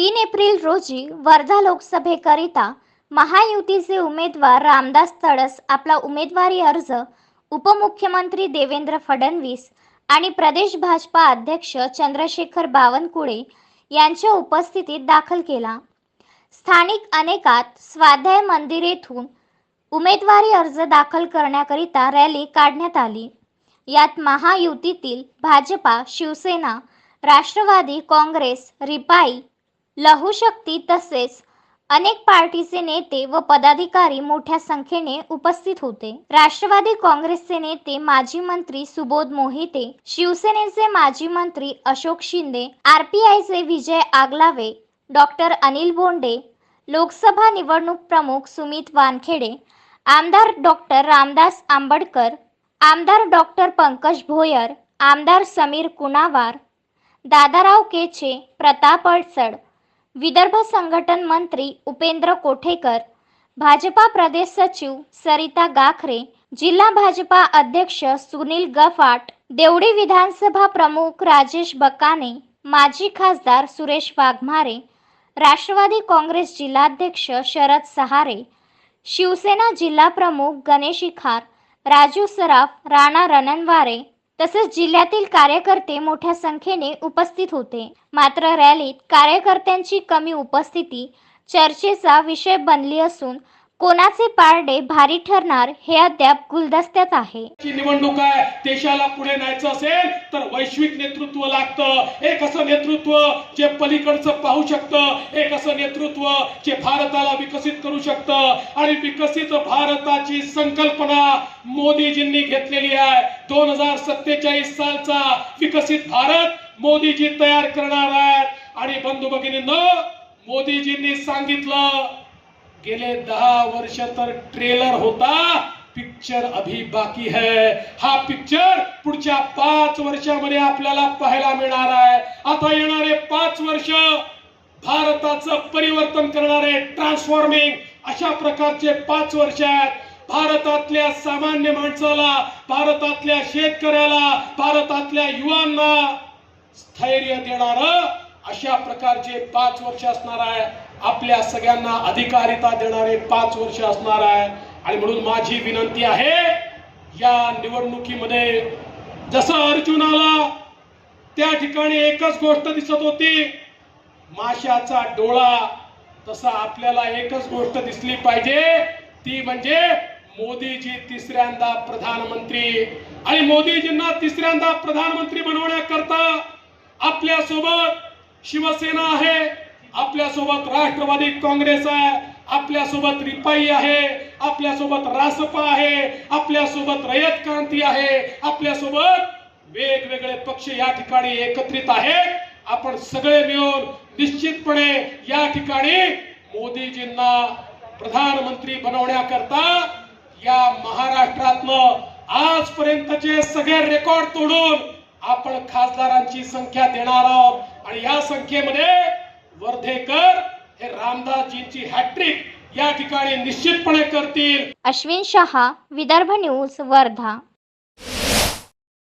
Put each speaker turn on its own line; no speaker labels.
तीन एप्रिल रोजी वर्धा लोकसभेकरिता महायुतीचे उमेदवार रामदास तडस आपला उमेदवारी अर्ज उपमुख्यमंत्री देवेंद्र फडणवीस आणि प्रदेश भाजपा अध्यक्ष चंद्रशेखर बावनकुळे यांच्या उपस्थितीत दाखल केला. स्थानिक अनेकात स्वाध्याय मंदिर येथून उमेदवारी अर्ज दाखल करण्याकरिता रॅली काढण्यात आली. यात महायुतीतील भाजपा शिवसेना राष्ट्रवादी काँग्रेस रिपाई लहुशक्ती तसेच अनेक पार्टीचे नेते व पदाधिकारी मोठ्या संख्येने उपस्थित होते. राष्ट्रवादी काँग्रेसचे नेते माजी मंत्री सुबोध मोहिते शिवसेनेचे माजी मंत्री अशोक शिंदे आरपीआयचे विजय आगलावे डॉक्टर अनिल बोंडे लोकसभा निवडणूक प्रमुख सुमित वानखेडे आमदार डॉक्टर रामदास आंबडकर आमदार डॉक्टर पंकज भोयर आमदार समीर कुणावार दादाराव केचे प्रताप अडसड विदर्भ संघटन मंत्री उपेंद्र कोठेकर भाजपा प्रदेश सचिव सरिता गाखरे जिल्हा भाजपा अध्यक्ष सुनील गफाट देवडी विधानसभा प्रमुख राजेश बकाने माजी खासदार सुरेश वाघमारे राष्ट्रवादी काँग्रेस जिल्हाध्यक्ष शरद सहारे शिवसेना जिल्हा प्रमुख गणेश इखार राजू सराफ राणा रणनवारे तसेच जिल्ह्यातील कार्यकर्ते मोठ्या संख्येने उपस्थित होते. मात्र रॅलीत कार्यकर्त्यांची कमी उपस्थिती चर्चेचा विषय बनली असून कोणाचे पारडे भारी ठरणार हे अद्याप गुलदस्त्यात आहे.
निवडणूक आहे देशाला पुढे न्यायचं असेल तर वैश्विक नेतृत्व लागतं. एक असं नेतृत्व जे पलीकडचं पाहू शकतं एक असं नेतृत्व जे भारताला विकसित करू शकतं. आणि विकसित भारताची संकल्पना मोदीजींनी घेतलेली आहे. दोन हजार सत्तेचाळीस सालचा विकसित भारत मोदीजी तयार करणार आहेत. आणि बंधू भगिनींनो मोदीजींनी सांगितलं गेले दहा वर्ष तर ट्रेलर होता. पिक्चर अभी बाकी है. हा पिक्चर पुढच्या पाच वर्षामध्ये आपल्याला पाहायला मिळणार आहे. आता येणारे पाच वर्ष भारताचं परिवर्तन करणारे ट्रान्सफॉर्मिंग अशा प्रकारचे पाच वर्ष आहेत. भारतातल्या सामान्य माणसाला भारतातल्या शेतकऱ्याला भारतातल्या युवांना स्थैर्य देणार अशा प्रकारचे पाच वर्ष असणार आहे. आपल्या सगळ्यांना अधिकारिता देणारे पाच वर्ष असणार आहे. आणि म्हणून माझी विनंती आहे या निवडणुकीमध्ये जसं अर्जुनाला त्या ठिकाणी एकच गोष्ट दिसत होती. माशाचा डोळा तसा आपल्याला एकच गोष्ट दिसली पाहिजे. ती म्हणजे मोदीजी तिसऱ्यांदा प्रधानमंत्री. आणि मोदीजींना तिसऱ्यांदा प्रधानमंत्री बनवण्याकरता आपल्यासोबत शिवसेना आहे. आपल्यासोबत राष्ट्रवादी काँग्रेस आहे आपल्यासोबत रिपाई आहे आपल्यासोबत रासपा आहे आपल्यासोबत रयत क्रांती आहे आपल्यासोबत वेगवेगळे पक्ष या ठिकाणी एकत्रित आहेत. आपण सगळे मिळून निश्चितपणे या ठिकाणी मोदीजींना प्रधानमंत्री बनवण्याकरता या महाराष्ट्रातलं आजपर्यंतचे सगळे रेकॉर्ड तोडून आपण खासदारांची संख्या देणार आहोत. आणि या संख्येमध्ये वर्धेकर हे रामदासजींची हॅट्रिक या ठिकाणी निश्चितपणे करतील.
अश्विन शहा विदर्भ न्यूज वर्धा.